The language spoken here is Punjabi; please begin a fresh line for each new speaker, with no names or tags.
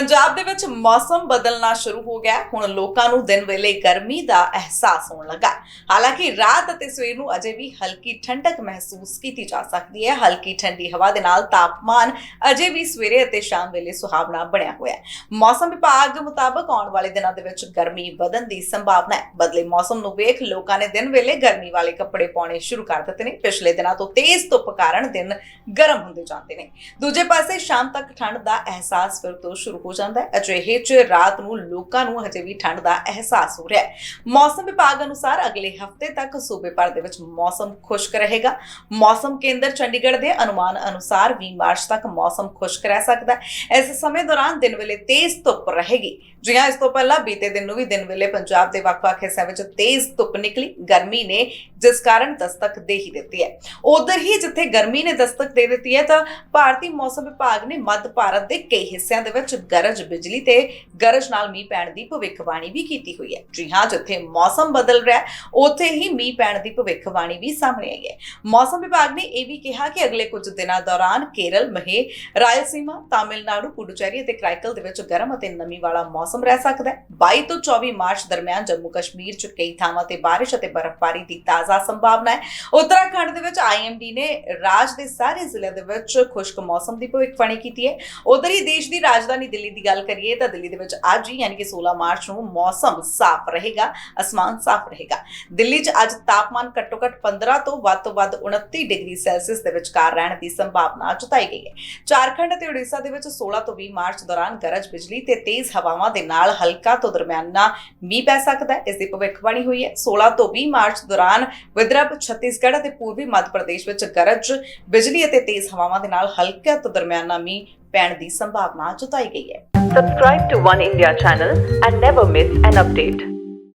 ਪੰਜਾਬ ਦੇ ਵਿੱਚ ਮੌਸਮ ਬਦਲਣਾ ਸ਼ੁਰੂ ਹੋ ਗਿਆ ਹੁਣ ਲੋਕਾਂ ਨੂੰ ਦਿਨ ਵੇਲੇ ਗਰਮੀ ਦਾ ਅਹਿਸਾਸ ਹੋਣ ਲੱਗਾ ਹਾਲਾਂਕਿ ਰਾਤ ਅਤੇ ਸਵੇਰ ਨੂੰ ਅਜੇ ਵੀ ਹਲਕੀ ਠੰਡਕ ਮਹਿਸੂਸ ਕੀਤੀ ਜਾ ਸਕਦੀ ਹੈ। ਹਲਕੀ ਠੰਡੀ ਹਵਾ ਦੇ ਨਾਲ ਤਾਪਮਾਨ ਅਜੇ ਵੀ ਸਵੇਰੇ ਅਤੇ ਸ਼ਾਮ ਵੇਲੇ ਸੁਹਾਵਣਾ ਬਣਿਆ ਹੋਇਆ ਹੈ। ਮੌਸਮ ਵਿਭਾਗ ਮੁਤਾਬਕ ਆਉਣ ਵਾਲੇ ਦਿਨਾਂ ਦੇ ਵਿੱਚ ਗਰਮੀ ਵਧਣ ਦੀ ਸੰਭਾਵਨਾ ਹੈ। ਬਦਲੇ ਮੌਸਮ ਨੂੰ ਵੇਖ ਲੋਕਾਂ ਨੇ ਦਿਨ ਵੇਲੇ ਗਰਮੀ ਵਾਲੇ ਕੱਪੜੇ ਪਾਉਣੇ ਸ਼ੁਰੂ ਕਰ ਦਿੱਤੇ ਨੇ। ਪਿਛਲੇ ਦਿਨਾਂ ਤੋਂ ਤੇਜ਼ ਧੁੱਪ ਕਾਰਨ ਦਿਨ ਗਰਮ ਹੁੰਦੇ ਜਾਂਦੇ ਨੇ। ਦੂਜੇ ਪਾਸੇ ਸ਼ਾਮ ਤੱਕ ਠੰਡ ਦਾ ਅਹਿਸਾਸ ਫਿਰ ਤੋਂ ਸ਼ੁਰੂ ਹੋ ਜਾਂਦਾ ਹੈ। ਅਜਿਹੇ 'ਚ ਰਾਤ ਨੂੰ ਲੋਕਾਂ ਨੂੰ ਹਜੇ ਵੀ ਠੰਡ ਦਾ ਅਹਿਸਾਸ ਹੋ ਰਿਹਾ ਹੈ। ਮੌਸਮ ਵਿਭਾਗ ਅਨੁਸਾਰ ਅਗਲੇ ਹਫ਼ਤੇ ਤੱਕ ਸੂਬੇ ਭਰ ਦੇ ਵਿੱਚ ਮੌਸਮ ਖੁਸ਼ਕ ਰਹੇਗਾ। ਮੌਸਮ ਕੇਂਦਰ ਚੰਡੀਗੜ੍ਹ ਦੇ ਅਨੁਮਾਨ ਅਨੁਸਾਰ 20 ਮਾਰਚ ਤੱਕ ਮੌਸਮ ਖੁਸ਼ਕ ਰਹਿ ਸਕਦਾ ਹੈ। ਇਸ ਸਮੇਂ ਦੌਰਾਨ ਦਿਨ ਵੇਲੇ ਤੇਜ਼ ਧੁੱਪ ਰਹੇਗੀ। ਜੀ ਇਸ ਤੋਂ ਪਹਿਲਾਂ ਬੀਤੇ ਦਿਨ ਨੂੰ ਵੀ ਦਿਨ ਵੇਲੇ ਪੰਜਾਬ ਦੇ ਵੱਖ-ਵੱਖ ਹਿੱਸਿਆਂ ਵਿੱਚ ਤੇਜ਼ ਧੁੱਪ ਨਿਕਲੀ। ਗਰਮੀ ਨੇ ਜਿਸ ਕਾਰਨ ਦਸਤਕ ਦੇ ਹੀ ਦਿੱਤੀ ਹੈ। ਉਧਰ ਹੀ ਜਿੱਥੇ ਗਰਮੀ ਨੇ ਦਸਤਕ ਦੇ ਦਿੱਤੀ ਹੈ ਤਾਂ ਭਾਰਤੀ ਮੌਸਮ ਵਿਭਾਗ ਨੇ ਮੱਧ ਭਾਰਤ ਦੇ ਕਈ ਹਿੱਸਿਆਂ ਦੇ ਵਿੱਚ ਗਰਜ ਬਿਜਲੀ ਤੇ ਗਰਜ ਨਾਲ ਮੀਂਹ ਪੈਣ ਦੀ ਭਵਿੱਖਬਾਣੀ ਵੀ ਕੀਤੀ ਹੋਈ ਹੈ। ਜੀ ਹਾਂ, ਜਿੱਥੇ ਮੌਸਮ ਬਦਲ ਰਿਹਾ ਹੈ, ਉੱਥੇ ਹੀ ਮੀਂਹ ਪੈਣ ਦੀ ਭਵਿੱਖਬਾਣੀ ਵੀ ਸਾਹਮਣੇ ਆਈ ਹੈ। ਮੌਸਮ ਵਿਭਾਗ ਨੇ ਇਹ ਵੀ ਕਿਹਾ ਕਿ ਅਗਲੇ ਕੁਝ ਦਿਨਾਂ ਦੌਰਾਨ ਕੇਰਲ ਮਹੇ ਰਾਇਲਸੀਮਾ, ਤਾਮਿਲਨਾਡੂ, ਪੁਡੂਚੇਰੀ ਅਤੇ ਕ੍ਰਾਈਕਲ ਦੇ ਵਿੱਚ ਗਰਮ ਅਤੇ ਨਮੀ ਵਾਲਾ ਮੌਸਮ ਰਹਿ ਸਕਦਾ ਹੈ। 22 ਤੋਂ 24 ਮਾਰਚ ਦਰਮਿਆਨ ਜੰਮੂ ਕਸ਼ਮੀਰ 'ਚ ਕਈ ਥਾਵਾਂ ਤੇ ਬਾਰਿਸ਼ ਅਤੇ ਬਰਫ਼ਬਾਰੀ ਦੀ ਤਾਜ਼ਾ ਸੰਭਾਵਨਾ ਹੈ। ਉੱਤਰਾਖੰਡ ਦੇ ਵਿੱਚ ਆਈਐਮਡੀ ਨੇ ਰਾਜ ਦੇ ਸਾਰੇ ਜ਼ਿਲ੍ਹਿਆਂ ਦੇ ਵਿੱਚ ਖੁਸ਼ਕ ਮੌਸਮ ਦੀ ਭਵਿੱਖਬਾਣੀ ਕੀਤੀ ਹੈ। ਉਧਰ ਹੀ ਦੇਸ਼ ਦੀ ਰਾਜਧਾਨੀ ਦਿੱਲੀ ਦੀ ਗੱਲ ਕਰੀਏ ਤਾਂ ਦਿੱਲੀ ਦੇ ਵਿੱਚ ਅੱਜ ਹੀ ਯਾਨੀ ਕਿ 16 ਮਾਰਚ ਨੂੰ ਮੌਸਮ ਸਾਫ਼ ਰਹੇਗਾ, ਅਸਮਾਨ ਸਾਫ਼ ਰਹੇਗਾ। ਦਿੱਲੀ 'ਚ ਅੱਜ ਤਾਪਮਾਨ ਘੱਟੋ-ਘੱਟ 15 ਤੋਂ ਵੱਧ ਤੋਂ ਵੱਧ 29 ਡਿਗਰੀ ਸੈਲਸੀਅਸ ਦੇ ਵਿਚਕਾਰ ਰਹਿਣ ਦੀ ਸੰਭਾਵਨਾ ਜਤਾਈ ਗਈ ਹੈ। ਝਾਰਖੰਡ ਅਤੇ ਉੜੀਸਾ ਦੇ ਵਿੱਚ 16 ਤੋਂ 20 ਮਾਰਚ ਦੌਰਾਨ ਗਰਜ ਬਿਜਲੀ ਤੇ ਤੇਜ਼ ਹਵਾਵਾਂ ਦੇ ਨਾਲ ਹਲਕਾ ਤੋਂ ਦਰਮਿਆਨਾ ਮੀਂਹ ਪੈ ਸਕਦਾ ਹੈ। ਇਸ ਦੀ ਭਵਿੱਖਬਾਣੀ ਹੋਈ ਹੈ। 16 ਤੋਂ 20 ਮਾਰਚ ਦੌਰਾਨ ਵਿਦਰਭ, ਛੱਤੀਸਗੜ੍ਹ ਅਤੇ ਪੂਰਬੀ ਮੱਧ ਪ੍ਰਦੇਸ਼ ਵਿੱਚ ਗਰਜ ਬਿਜਲੀ ਅਤੇ ਤੇਜ਼ ਹਵਾਵਾਂ ਦੇ ਨਾਲ ਹਲਕਾ ਤੋਂ ਦਰਮਿਆਨਾ ਮੀਂਹ ਪੈਣ ਦੀ ਸੰਭਾਵਨਾ ਜਤਾਈ ਗਈ ਹੈ
Subscribe to One India channel and never miss an update.